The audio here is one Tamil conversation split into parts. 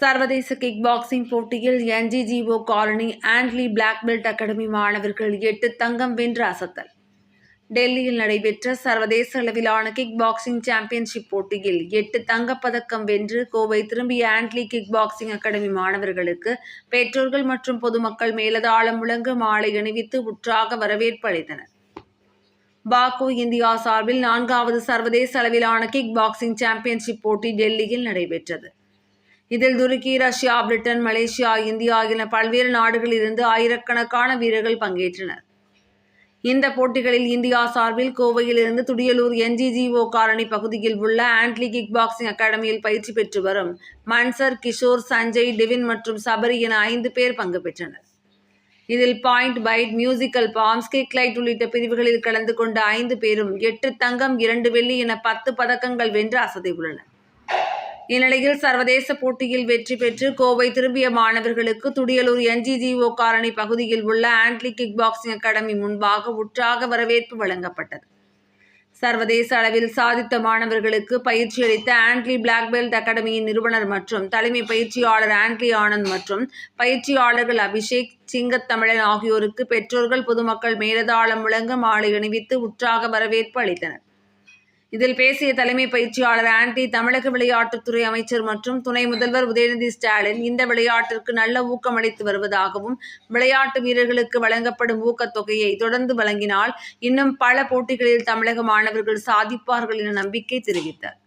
சர்வதேச கிக் பாக்ஸிங் போட்டியில் NGGO colony Andly black belt academy மாணவர்கள் எட்டு தங்கம் வென்று அசத்தல். டெல்லியில் நடைபெற்ற சர்வதேச அளவிலான கிக் பாக்ஸிங் சாம்பியன்ஷிப் போட்டியில் எட்டு தங்கப்பதக்கம் வென்று கோவை திரும்பிய ஆண்ட்லி கிக் பாக்ஸிங் அகாடமி மாணவர்களுக்கு பெற்றோர்கள் மற்றும் பொதுமக்கள் மேலதாளம் முழங்க மாலை அணிவித்து உற்றாக வரவேற்பு அளித்தனர். பாக்கோ இந்தியா சார்பில் நான்காவது சர்வதேச அளவிலான கிக் பாக்ஸிங் சாம்பியன்ஷிப் போட்டி டெல்லியில் நடைபெற்றது. இதில் துருக்கி ரஷ்யா பிரிட்டன் மலேசியா இந்தியா என பல்வேறு நாடுகளிலிருந்து ஆயிரக்கணக்கான வீரர்கள் பங்கேற்றனர். இந்த போட்டிகளில் இந்தியா சார்பில் கோவையிலிருந்து துடியலூர் என்ஜிஜிஓ காலனி பகுதியில் உள்ள ஆண்ட்லி கிக் பாக்ஸிங் அகாடமியில் பயிற்சி பெற்று வரும் மன்சர் கிஷோர் சஞ்சய் டிவின் மற்றும் சபரி என ஐந்து பேர் பங்கு பெற்றனர். இதில் point fight musical forms kick light உள்ளிட்ட பிரிவுகளில் கலந்து கொண்ட ஐந்து பேரும் எட்டு தங்கம் இரண்டு வெள்ளி என பத்து பதக்கங்கள் வென்று அசத்தியுள்ளனர் இந்நிலையில் சர்வதேச போட்டியில் வெற்றி பெற்று கோவை திரும்பிய மாணவர்களுக்கு துடியலூர் என்ஜிஜிஓ காலனி பகுதியில் உள்ள ஆண்ட்லி கிக் பாக்ஸிங் அகாடமி முன்பாக உற்சாக வரவேற்பு வழங்கப்பட்டது. சர்வதேச அளவில் சாதித்த மாணவர்களுக்கு பயிற்சி அளித்த ஆண்ட்லி பிளாக் பெல்ட் அகாடமியின் நிறுவனர் மற்றும் தலைமை பயிற்சியாளர் ஆண்ட்லி ஆனந்த் மற்றும் பயிற்சியாளர்கள் அபிஷேக் சிங்கத்தமிழன் ஆகியோருக்கு பெற்றோர்கள் பொதுமக்கள் மேலதாளம் முழங்க மாலை அணிவித்து உற்சாக வரவேற்பு அளித்தனர். இதில் பேசிய தலைமை பயிற்சியாளர் ஆண்டி தமிழக விளையாட்டுத்துறை அமைச்சர் மற்றும் துணை முதல்வர் உதயநிதி ஸ்டாலின் இந்த விளையாட்டிற்கு நல்ல ஊக்கம் அளித்து வருவதாகவும் விளையாட்டு வீரர்களுக்கு வழங்கப்படும் ஊக்கத்தொகையை தொடர்ந்து வழங்கினால் இன்னும் பல போட்டிகளில் தமிழக மாணவர்கள் சாதிப்பார்கள் என நம்பிக்கை தெரிவித்தார்.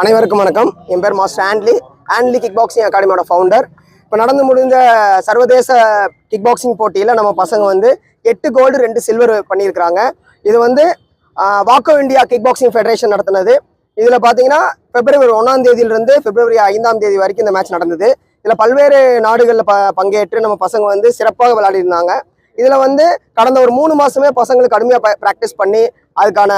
அனைவருக்கும் வணக்கம். என் பேர் master Andly. Andly kick boxing அகாடமியோட founder இப்போ நடந்து முடிந்த சர்வதேச கிக் பாக்ஸிங் போட்டியில் நம்ம பசங்க வந்து எட்டு கோல்டு ரெண்டு சில்வர் பண்ணியிருக்கிறாங்க. இது வந்து வாக்கோ இந்தியா கிக் பாக்ஸிங் ஃபெடரேஷன் நடத்தினது. இதில் பார்த்தீங்கன்னா பிப்ரவரி ஒன்றாம் தேதியிலிருந்து பிப்ரவரி ஐந்தாம் தேதி வரைக்கும் இந்த மேட்ச் நடந்தது. இதில் பல்வேறு நாடுகளில் ப பங்கேற்று நம்ம பசங்க வந்து சிறப்பாக விளையாடிருந்தாங்க இதில் வந்து கடந்த ஒரு மூணு மாதமே பசங்களுக்கு கடுமையாக ப்ராக்டிஸ் பண்ணி அதுக்கான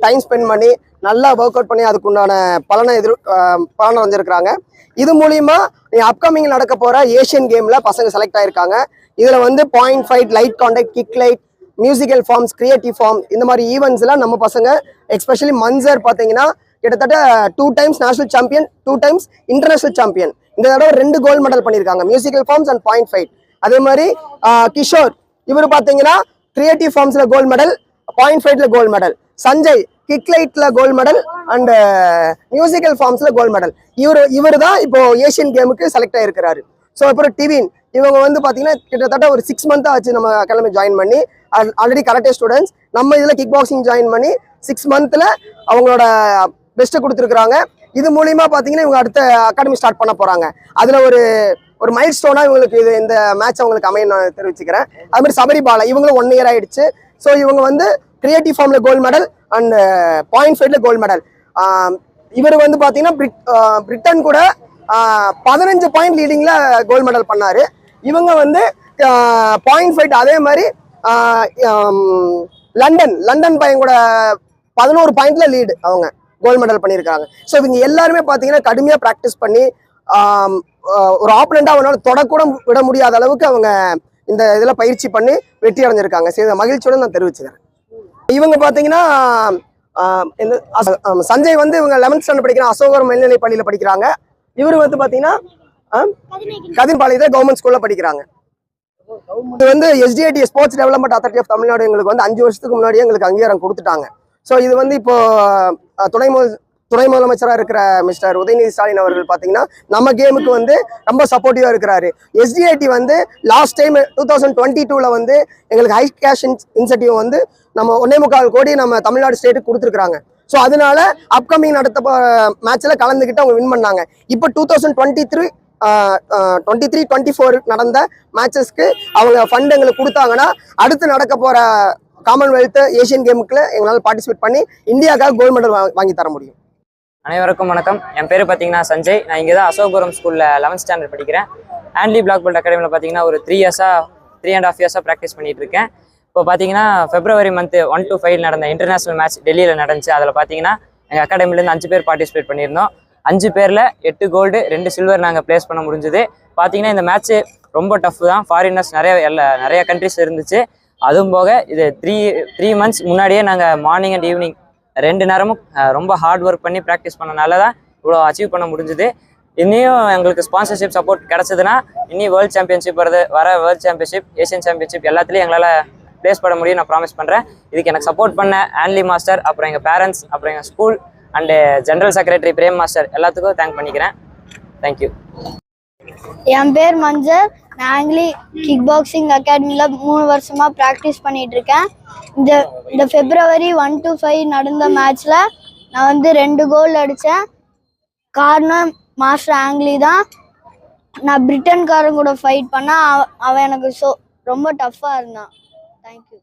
டைம் ஸ்பெண்ட் பண்ணி நல்லா ஒர்க் அவுட் பண்ணி அதுக்குண்டான பலனை எதிர் ஆஹ் பலனை அடைஞ்சிருக்கிறாங்க. இது மூலிமா நீ அப்கமிங் நடக்க போகிற ஏஷியன் கேமில் பசங்க செலக்ட் ஆகிருக்காங்க இதில் வந்து point fight light contact kick light musical forms creative form இந்த மாதிரி ஈவெண்ட்ஸ்லாம் நம்ம பசங்க எஸ்பெஷலி மன்சர் பார்த்தீங்கன்னா கிட்டத்தட்ட two times national champion two times international champion இந்த தடவை ரெண்டு கோல்டு மெடல் பண்ணியிருக்காங்க. Musical forms and point fight அதே மாதிரி கிஷோர் இவர் பார்த்தீங்கன்னா கிரியேட்டிவ் ஃபார்ம்ஸில் கோல்டு மெடல் பாயிண்ட் ஃபைவ்ல கோல்டு மெடல் சஞ்சய் கிக் லைட்ல கோல்டு மெடல் அண்ட் மியூசிக்கல் ஃபார்ம்ஸ்ல கோல்டு மெடல் இவர் இவர் தான் இப்போ ஏஷியன் கேமுக்கு செலக்ட் ஆயிருக்கிறாரு. ஸோ அப்புறம் டிவின் இவங்க வந்து பார்த்தீங்கன்னா கிட்டத்தட்ட ஒரு சிக்ஸ் மந்த் ஆச்சு நம்ம அகாடமி ஜாயின் பண்ணி. ஆல்ரெடி கராட்டே ஸ்டூடெண்ட்ஸ் நம்ம இதில் கிக் பாக்ஸிங் ஜாயின் பண்ணி சிக்ஸ் மந்த்தில் அவங்களோட பெஸ்ட்டை கொடுத்துருக்குறாங்க. இது மூலியமா பார்த்தீங்கன்னா இவங்க அடுத்த அகாடமி ஸ்டார்ட் பண்ண போகிறாங்க அதில் ஒரு ஒரு மைல் ஸ்டோனா இவங்களுக்கு இது இந்த மேட்ச் அவங்களுக்கு அமைய நான் தெரிவிச்சுக்கிறேன். அது மாதிரி சபரிபாலா இவங்களும் ஒன் இயர் ஆயிடுச்சு. ஸோ இவங்க வந்து கிரியேட்டிவ் ஃபார்ம்ல கோல்டு மெடல் அண்ட் பாயிண்ட் ஃபைவ்ல கோல்டு மெடல் இவர் வந்து பார்த்தீங்கன்னா பிரிட்டன் கூட பதினஞ்சு பாயிண்ட் லீடிங்ல கோல்டு மெடல் பண்ணாரு. இவங்க வந்து பாயிண்ட் ஃபைட் அதே மாதிரி லண்டன் லண்டன் பையன் கூட பதினோரு பாயிண்ட்ல லீடு அவங்க கோல்டு மெடல் பண்ணியிருக்காங்க. ஸோ இவங்க எல்லாருமே பார்த்தீங்கன்னா கடுமையாக ப்ராக்டிஸ் பண்ணி ஒரு ஆப்பனண்டா அவனால தொடக்கூட விட முடியாத அளவுக்கு அவங்க இந்த இதில் பயிற்சி பண்ணி வெற்றி அடைஞ்சிருக்காங்க. சரி மகிழ்ச்சியோட நான் தெரிவிச்சுக்கிறேன். இவங்க பார்த்தீங்கன்னா இந்த சஞ்சய் வந்து இவங்க லெவன்த் ஸ்டாண்டர்ட் படிக்கிற அசோகர் மேல்நிலை பள்ளியில் படிக்கிறாங்க. இவர் வந்து பார்த்தீங்கன்னா கதிர்பாளையத்தில் கவர்மெண்ட் ஸ்கூலில் படிக்கிறாங்க. இது வந்து SDIT sports development authority of Tamil எங்களுக்கு வந்து அஞ்சு வருஷத்துக்கு முன்னாடியே எங்களுக்கு அங்கீகாரம் கொடுத்துட்டாங்க. ஸோ இது வந்து இப்போ துணை துணை முதலமைச்சராக இருக்கிற மிஸ்டர் உதயநிதி ஸ்டாலின் அவர்கள் பார்த்தீங்கன்னா நம்ம கேமுக்கு வந்து ரொம்ப சப்போர்ட்டிவாக இருக்கிறாரு. எஸ்டிஐடி வந்து last time two thousand twenty டூவில் வந்து எங்களுக்கு ஹை கேஷ் இன்சென்டிவ் வந்து நம்ம ஒன்னே முக்கால் கோடி நம்ம தமிழ்நாடு ஸ்டேட்டுக்கு கொடுத்துருக்குறாங்க. ஸோ அதனால அப்கமிங் நடத்த மேட்ச்சில் கலந்துக்கிட்டு அவங்க வின் பண்ணாங்க. இப்போ two thousand twenty three twenty three twenty four நடந்த மேட்சஸ்க்கு அவங்க ஃபண்ட் எங்களுக்கு கொடுத்தாங்கன்னா அடுத்து நடக்க போகிற காமன்வெல்த் ஏஷியன் கேமுக்குள்ள எங்களால் பார்ட்டிசிபேட் பண்ணி இந்தியாவுக்காக கோல்டு மெடல் வாங்கி தர முடியும். அனைவருக்கும் வணக்கம். என் பேர் பார்த்தீங்கன்னா சஞ்சய். நான் இங்கே தான் அசோகபுரம் ஸ்கூலில் லெவன்த் ஸ்டாண்டர்ட் படிக்கிறேன் ஆன்லி பிளாக் பெல்ட் அகாடமியில் பார்த்தீங்கன்னா ஒரு த்ரீ இயர்ஸாக த்ரீ அண்ட் ஆஃப் இயர்ஸாக ப்ராக்டிஸ் பண்ணிட்டு இருக்கேன். இப்போ பார்த்தீங்கன்னா February month one to five நடந்த இன்டர்நேஷனல் மேட்ச் டெல்லியில் நடந்துச்சு. அதில் பார்த்தீங்கன்னா எங்கள் அகாடமிலேருந்து அஞ்சு பேர் பார்ட்டிசிபேட் பண்ணியிருந்தோம். அஞ்சு பேரில் எட்டு கோல்டு ரெண்டு சில்வர் நாங்கள் ப்ளேஸ் பண்ண முடிஞ்சது. பார்த்தீங்கன்னா இந்த மேட்ச்சு ரொம்ப டஃப் தான். ஃபாரினர்ஸ் நிறைய எல்லா நிறைய கண்ட்ரிஸ் இருந்துச்சு. அதுவும் போக இது த்ரீ த்ரீ மந்த்ஸ் முன்னாடியே நாங்கள் மார்னிங் அண்ட் ஈவினிங் ரெண்டு நேரமும் ரொம்ப ஹார்ட் ஒர்க் பண்ணி ப்ராக்டிஸ் பண்ணனால தான் இவ்வளோ அச்சீவ் பண்ண முடிஞ்சுது. இன்னியும் எங்களுக்கு ஸ்பான்சர்ஷிப் சப்போர்ட் கிடச்சதுன்னா இன்னும் வேர்ல்ட் சாம்பியன்ஷிப் வருது வர வேர்ல்ட் சாம்பியன்ஷிப் ஏஷியன் சாம்பியன்ஷிப் எல்லாத்துலேயும் எங்களால் ப்ளேஸ் பண்ண முடியும் நான் ப்ராமிஸ் பண்ணுறேன் இதுக்கு எனக்கு சப்போர்ட் பண்ண ஆன்லி மாஸ்டர் அப்புறம் எங்கள் பேரண்ட்ஸ் அப்புறம் எங்கள் school and general secretary Prem master எல்லாத்துக்கும் தேங்க் பண்ணிக்கிறேன். தேங்க்யூ என் பேர் மஞ்சள். நான் ஆங்கிலி கிக் பாக்ஸிங் அகாடமியில் மூணு வருஷமாக ப்ராக்டிஸ் பண்ணிகிட்டு இருக்கேன் இந்த இந்த ஃபெப்ரவரி ஒன் டு ஃபைவ் நடந்த மேட்ச்சில் நான் வந்து ரெண்டு கோல் அடித்தேன் காரணம் மாஸ்டர் ஆங்கிலி தான். நான் பிரிட்டன்காரன் கூட ஃபைட் பண்ணால் அவன் எனக்கு ஸோ ரொம்ப டஃப்பாக இருந்தான். தேங்க்யூ